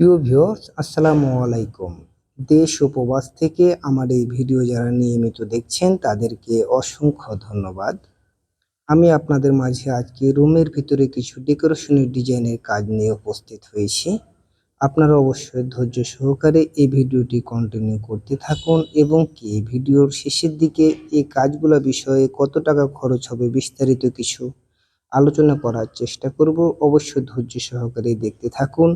প্রিয় ভিউয়ার্স, আসসালামু আলাইকুম। দেশ ও প্রবাস থেকে আমার এই ভিডিও যারা নিয়মিত দেখছেন, তাদেরকে অসংখ্য ধন্যবাদ। আমি আপনাদের মাঝে আজকে রুমের ভিতরে কিছু ডেকোরেশনের ডিজাইনের কাজ নিয়ে উপস্থিত হয়েছি। আপনারা অবশ্যই ধৈর্য সহকারে এই ভিডিওটি কন্টিনিউ করতে থাকুন এবং কি ভিডিওর শেষের দিকে এই কাজগুলো বিষয়ে কত টাকা খরচ হবে বিস্তারিত কিছু আলোচনা করার চেষ্টা করব। অবশ্যই ধৈর্য সহকারে দেখতে থাকুন।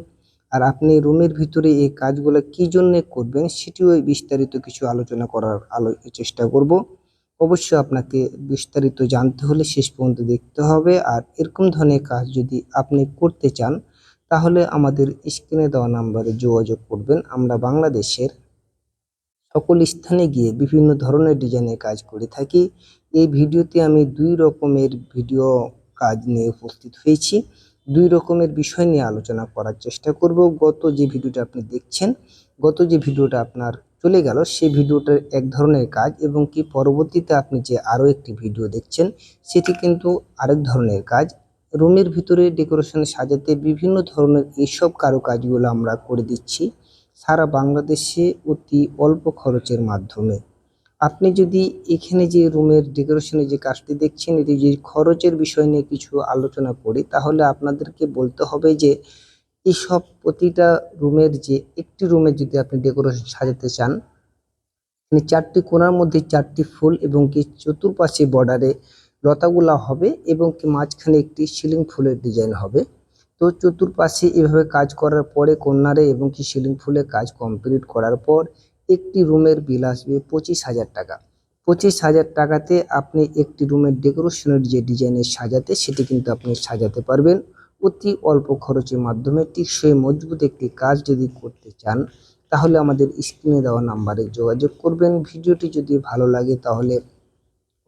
আর আপনি রুমের ভিতরে এই কাজগুলো কি জন্য করবেন সেটিও বিস্তারিত কিছু আলোচনা করার আলো, চেষ্টা করব। অবশ্যই আপনাকে বিস্তারিত জানতে হলে শেষ পর্যন্ত দেখতে হবে। আর এরকম ধরনের কাজ যদি আপনি করতে চান, তাহলে আমাদের স্ক্রিনে দেওয়া নাম্বারে যোগাযোগ করবেন। আমরা বাংলাদেশের সকল স্থানে গিয়ে বিভিন্ন ধরনের ডিজাইনের কাজ করে থাকি। এই ভিডিওতে আমি দুই রকমের ভিডিও কাজ নিয়ে উপস্থিত হয়েছি। দুই রকমের বিষয় নিয়ে আলোচনা করার চেষ্টা করব। গত যে ভিডিওটা আপনি দেখছেন, গত যে ভিডিওটা আপনার চলে গেল সেই ভিডিওটার এক ধরনের কাজ এবং কি পরবর্তীতে আপনি যে আরও একটি ভিডিও দেখছেন, সেটি কিন্তু আরেক ধরনের কাজ। রুমের ভিতরে ডেকোরেশন সাজাতে বিভিন্ন ধরনের এইসব কারুকাজগুলো আমরা করে দিচ্ছি। সারা বাংলাদেশে অতি অল্প খরচের মাধ্যমে। আপনি যদি এখানে যে রুমের ডেকোরেশনে যে কাজটি দেখছেন, এটি যে খরচের বিষয় নিয়ে কিছু আলোচনা করি, তাহলে আপনাদেরকে বলতে হবে যে এইসব প্রতিটা রুমের যে একটি রুমে যদি আপনি ডেকোরেশন সাজাতে চান, এখানে চারটি কোনার মধ্যে চারটি ফুল এবং কি চতুর্পাশে বর্ডারে লতাগুলা হবে এবং কি মাঝখানে একটি সিলিং ফুলের ডিজাইন হবে। তো চতুর্পাশে এভাবে কাজ করার পরে কন্যারে এবং কি সিলিং ফুলের কাজ কমপ্লিট করার পর একটি রুমের বিল আসবে পঁচিশ হাজার টাকা। পঁচিশ হাজার টাকাতে আপনি একটি রুমের ডেকোরেশনের যে ডিজাইনের সাজাতে, সেটি কিন্তু আপনি সাজাতে পারবেন। অতি অল্প খরচের মাধ্যমে টিকসই মজবুত একটি কাজ যদি করতে চান, তাহলে আমাদের স্ক্রিনে দেওয়া নাম্বারে যোগাযোগ করবেন। ভিডিওটি যদি ভালো লাগে, তাহলে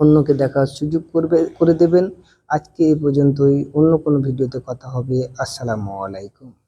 অন্যকে দেখার সুযোগ করবে, করে দেবেন। আজকে এই পর্যন্তই। অন্য কোনো ভিডিওতে কথা হবে। আসসালামু আলাইকুম।